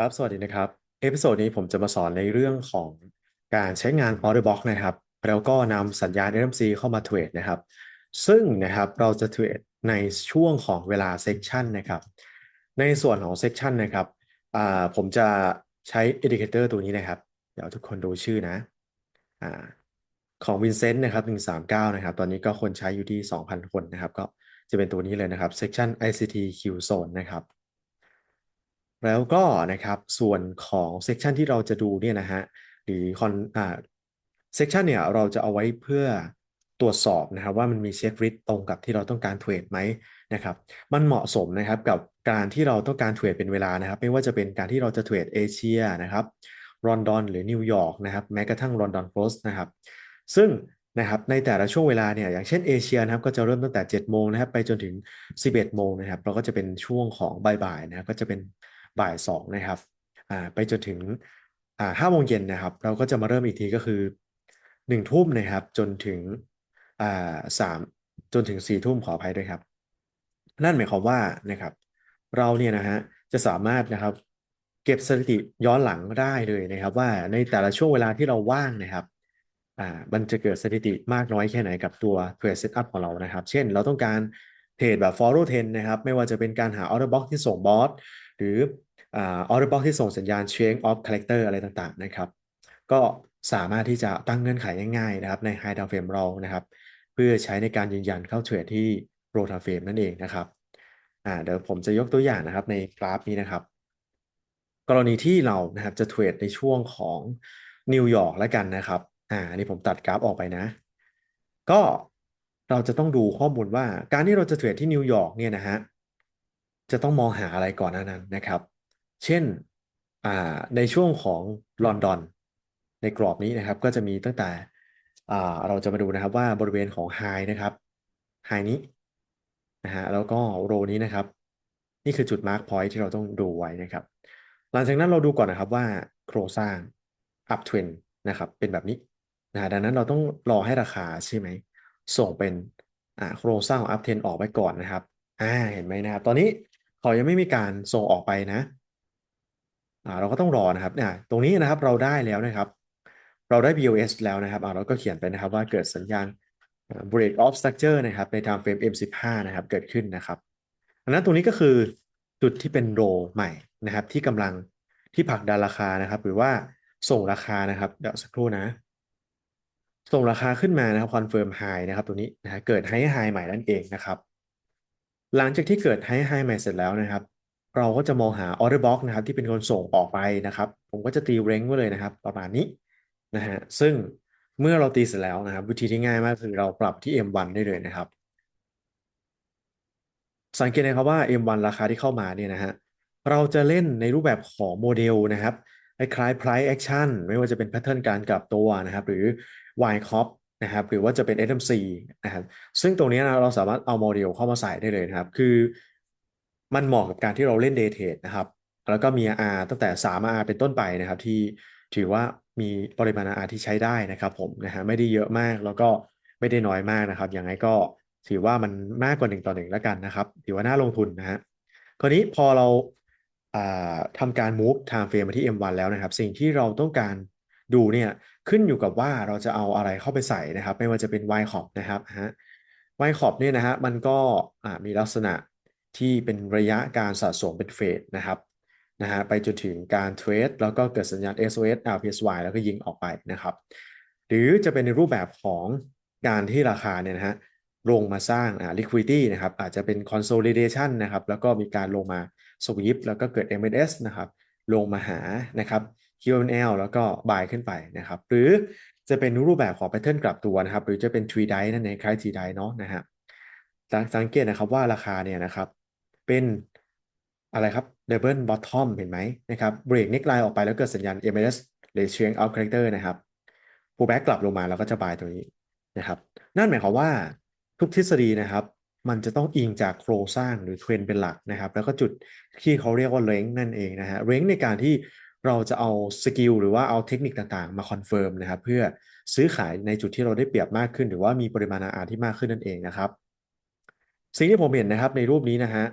ครับ สวัสดีนะครับ เอพิโซดนี้ผมจะมาสอนในเรื่องของการใช้งาน Order Box นะครับ แล้วก็นำสัญญาณ RMC เข้ามาเทรดนะครับ ซึ่งนะครับเราจะเทรดในช่วงของเวลาเซ c ชันนะครับ ในส่วนของเซ c ชันนะครับผมจะใช้ Indicator ตัวนี้นะครับ เดี๋ยวทุกคนดูชื่อนะอของ Vincent นะครับ139 นะครับ ตอนนี้ก็คนใช้อยู่ที่ 2,000 คนนะครับ ก็จะเป็นตัวนี้เลยนะครับ Section ICT Q Zone นะครับ แล้วก็นะครับส่วนของเซกชันที่เราจะดูเนี่ยนะฮะหรือคอนอ่าเซกชันเนี่ยเราจะเอาไว้เพื่อตรวจสอบนะครับว่ามันมีเช็คลิสตรงกับที่เราต้องการเทรดไหมนะครับมันเหมาะสมนะครับกับการที่เราต้องการเทรดเป็นเวลานะครับ ไม่ว่าจะเป็นการที่เราจะเทรดเอเชียนะครับลอนดอนหรือนิวยอร์กนะครับแม้กระทั่งลอนดอนโพสนะครับซึ่งนะครับในแต่ละช่วงเวลาเนี่ยอย่างเช่นเอเชียนะครับก็จะเริ่มตั้งแต่7โมงนะครับไปจนถึง 11โมงนะครับเราก็จะเป็นช่วงของบ่ายๆนะครับก็จะเป็น บ่ายสองนะครับอ่าไปจนถึงอ่าห้าโมงเย็นนะครับ เราก็จะมาเริ่มอีกทีก็คือหนึ่งทุ่มนะครับจนถึงอ่าสามจนถึงสี่ทุ่มขออภัยด้วยครับ นั่นหมายความว่านะครับ เราเนี่ยนะฮะจะสามารถนะครับ เก็บสถิติย้อนหลังได้เลยนะครับ ว่าในแต่ละช่วงเวลาที่เราว่างนะครับอ่ามันจะเกิดสถิติมากน้อยแค่ไหนกับตัว Trade Setup ของเรานะครับ เช่นเราต้องการเทรดแบบ follow trend นะครับ ไม่ว่าจะเป็นการหา order box ที่ส่งบอสหรือ อ order box ที่ส่งสัญญาณ change of character อะไรต่างๆนะครับก็สามารถที่จะตั้งเงื่อนไขง่ายๆนะครับใน high time frame เรานะครับ เพื่อใช้ในการยืนยันเข้าเทรดที่ low time frame นั่นเองนะครับอ่าเดี๋ยวผมจะยกตัวอย่างนะครับในกราฟนี้นะครับ กรณีที่เรานะครับจะเทรดในช่วงของนิวยอร์กแล้วกันนะครับอ่าอันนี้ผมตัดกราฟออกไปนะ ก็เราจะต้องดูข้อมูลว่าการที่เราจะเทรดที่นิวยอร์กเนี่ยนะฮะจะต้องมองหาอะไรก่อนหน้านั้นนะครับ เช่นในช่วงของลอนดอนในกรอบนี้นะครับก็จะมีตั้งแต่เราจะมาดูนะครับว่าบริเวณของไฮนะครับไฮนี้นะฮะแล้วก็โรนี้นะครับ นี่คือจุดมาร์กพอยท์ที่เราต้องดูไว้นะครับ หลังจากนั้นเราดูก่อนนะครับว่าโครงสร้าง up trend นะครับเป็นแบบนี้นะดังนั้นเราต้องรอให้ราคาใช่ไหมส่งเป็นโครงสร้างของ up trend ออกไปก่อนนะครับอ่าเห็นไหมนะครับ ตอนนี้เขายังไม่มีการส่งออกไปนะ เราก็ต้องรอนะครับเนี่ยตรงนี้นะครับเราได้แล้วนะครับ เราได้ BOS แล้วนะครับเราก็เขียนไปนะครับว่าเกิดสัญญาณ break of structure นะครับใน time frame M15 นะครับเกิดขึ้นนะครับอันนั้นตรงนี้ก็คือจุดที่เป็นโรใหม่นะครับ ที่กำลังที่ผลักดันราคานะครับ หรือว่าส่งราคานะครับเดี๋ยวสักครู่นะ ส่งราคาขึ้นมานะครับคอนเฟิร์มไฮนะครับตัวนี้นะฮะเกิดไฮไฮใหม่นั่นเองนะครับ หลังจากที่เกิดไฮไฮใหม่เสร็จแล้วนะครับ เราก็จะมองหา order box นะครับ ที่เป็นคนส่งออกไปนะครับ ผมก็จะตีเร้งไว้เลยนะครับ ประมาณนี้นะฮะซึ่งเมื่อเราตีเสร็จแล้วนะครับ วิธีที่ง่ายมากคือเราปรับที่ M1 ได้เลยนะครับ สังเกตนะครับว่า M1 ราคาที่เข้ามาเนี่ยนะฮะเราจะเล่นในรูปแบบของโมเดลนะครับคล้าย price action ไม่ว่าจะเป็นแพทเทิร์นการกลับตัวนะครับ หรือ Y cop นะครับ หรือว่าจะเป็น SMC นะครับ ซึ่งตรงนี้นะเราสามารถเอาโมเดลเข้ามาใส่ได้เลยนะครับ คือ มันเหมาะกับการที่เราเล่น day trade นะครับ แล้วก็มี R ตั้งแต่3 R เป็นต้นไปนะครับ ที่ถือว่ามีปริมาณ R ที่ใช้ได้นะครับ ผมนะฮะไม่ได้เยอะมากแล้วก็ไม่ได้น้อยมากนะครับ อย่างไรก็ถือว่ามันมากกว่า1ต่อ1แล้วกันนะครับ ถือว่าน่าลงทุนนะฮะคราวนี้พอเราทำการ move time frame มาที่ M1 แล้วนะครับ สิ่งที่เราต้องการดูเนี่ยขึ้นอยู่กับว่าเราจะเอาอะไรเข้าไปใส่นะครับ ไม่ว่าจะเป็น Y cop นะครับฮะ Y cop เนี่ยนะฮะมันก็มีลักษณะ ที่เป็นระยะการสะสมเป็นเฟสนะครับนะฮะไปจนถึงการเทรดแล้วก็เกิดสัญญาณ SOS RPSY แล้วก็ยิงออกไปนะครับ หรือจะเป็นในรูปแบบของการที่ราคาเนี่ยนะฮะลงมาสร้างอ่า liquidity นะครับอาจจะเป็น consolidation นะครับแล้วก็มีการลงมา sweep แล้วก็เกิด M&S นะครับลงมาหานะครับ Q&L แล้วก็ buy ขึ้นไปนะครับ หรือจะเป็นรูปแบบของ pattern กลับตัวนะครับ หรือจะเป็น tree die นั่นเองคล้าย tree die เนาะนะฮะสังเกตนะครับว่าราคาเนี่ยนะครับ เป็นอะไรครับ double bottom เห็นไหมนะครับ break neckline ออกไปแล้วเกิดสัญญาณ MNS หรือ strength of character นะครับ pullback กลับลงมาแล้วก็จะ buy ตรงนี้นะครับ นั่นหมายความว่าทุกทฤษฎีนะครับ มันจะต้องอิงจากโครงสร้างหรือเทรนเป็นหลักนะครับ แล้วก็จุดที่เขาเรียกว่าเร้งนั่นเองนะฮะเร้งในการที่เราจะเอาสกิลหรือว่าเอาเทคนิคต่างๆ มาคอนเฟิร์มนะครับ เพื่อซื้อขายในจุดที่เราได้เปรียบมากขึ้น หรือว่ามีปริมาณอาที่มากขึ้นนั่นเองนะครับ สิ่งที่ผมเห็นนะครับในรูปนี้นะฮะ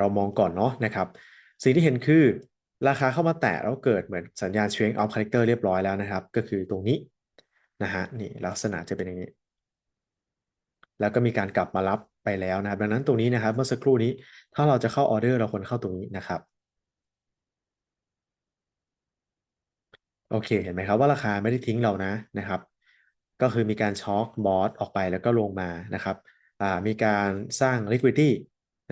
เรามองก่อนเนาะนะครับ สิ่งที่เห็นคือราคาเข้ามาแตะแล้วเกิดเหมือนสัญญาณ strength of character เรียบร้อยแล้วนะครับ ก็คือตรงนี้นะฮะนี่ลักษณะจะเป็นอย่างนี้ แล้วก็มีการกลับมารับไปแล้วนะครับดังนั้นตรงนี้นะครับ เมื่อสักครู่นี้ถ้าเราจะเข้าออเดอร์เราควรเข้าตรงนี้นะครับโอเค เห็นไหมครับว่าราคาไม่ได้ทิ้งเรานะนะครับ ก็คือมีการช็อคบอสออกไปแล้วก็ลงมานะครับมีการสร้าง liquidity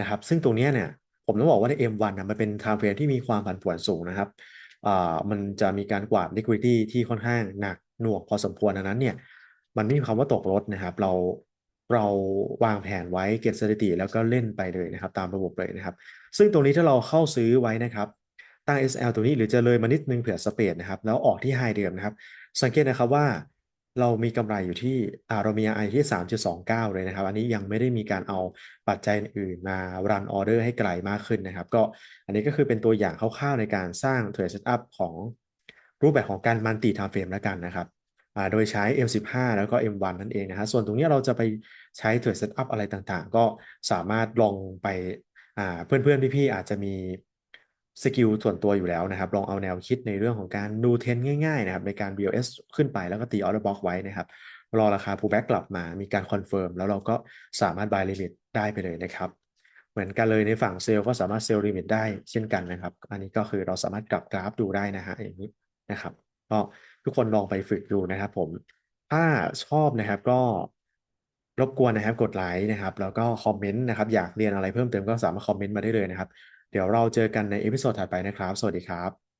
นะครับ ซึ่งตรงนี้เนี่ยผมต้องบอกว่าใน M1 นะมันเป็น time frame ที่มีความผันผวนสูงนะครับอ่ามันจะมีการกวาด liquidity ที่ค่อนข้างหนักหน่วงพอสมควรดังนั้นเนี่ยมันไม่มีคำว่าตกรถนะครับ เราเราวางแผนไว้เก็บสถิติแล้วก็เล่นไปเลยนะครับ ตามระบบเลยนะครับ ซึ่งตรงนี้ถ้าเราเข้าซื้อไว้นะครับตั้ง SL ตัวนี้หรือจะเลยมานิดนึงเผื่อสเปดนะครับ แล้วออกที่ไฮเดิมนะครับ สังเกตนะครับว่า เรามีกำไรอยู่ที่อ่าเรามี RI ที่ 3.29 เลยนะครับ อันนี้ยังไม่ได้มีการเอาปัจจัยอื่นมารันออเดอร์ให้ไกลมากขึ้นนะครับ ก็อันนี้ก็คือเป็นตัวอย่างคร่าวๆในการสร้างเทรดเซตอัพของรูปแบบของการมันติไทม์เฟรมแล้วกันนะครับโดยใช้ M15 แล้วก็ M1 นั่นเองนะฮะส่วนตรงนี้เราจะไปใช้เทรดเซตอัพอะไรต่างๆ ก็สามารถลองไปเพื่อนๆ พี่ๆ อาจจะมี สกิลส่วนตัวอยู่แล้วนะครับ ลองเอาแนวคิดในเรื่องของการดูเทรนง่ายๆนะครับในการ BLS ขึ้นไปแล้วก็ตี order box ไว้นะครับ รอราคา pullback กลับมา มีการคอนเฟิร์มแล้วเราก็สามารถ buy limit ได้ไปเลยนะครับ เหมือนกันเลยในฝั่งเซลล์ก็สามารถเซลล์ลิมิตได้เช่นกันนะครับ อันนี้ก็คือเราสามารถกลับกราฟดูได้นะฮะอย่างนี้นะครับก็ทุกคนลองไปฝึกดูนะครับ ผมถ้าชอบนะครับก็รบกวนนะครับกดไลค์นะครับ แล้วก็คอมเมนต์นะครับ อยากเรียนอะไรเพิ่มเติมก็สามารถคอมเมนต์มาได้เลยนะครับ เดี๋ยวเราเจอกันในเอพิโซดถัดไปนะครับ สวัสดีครับ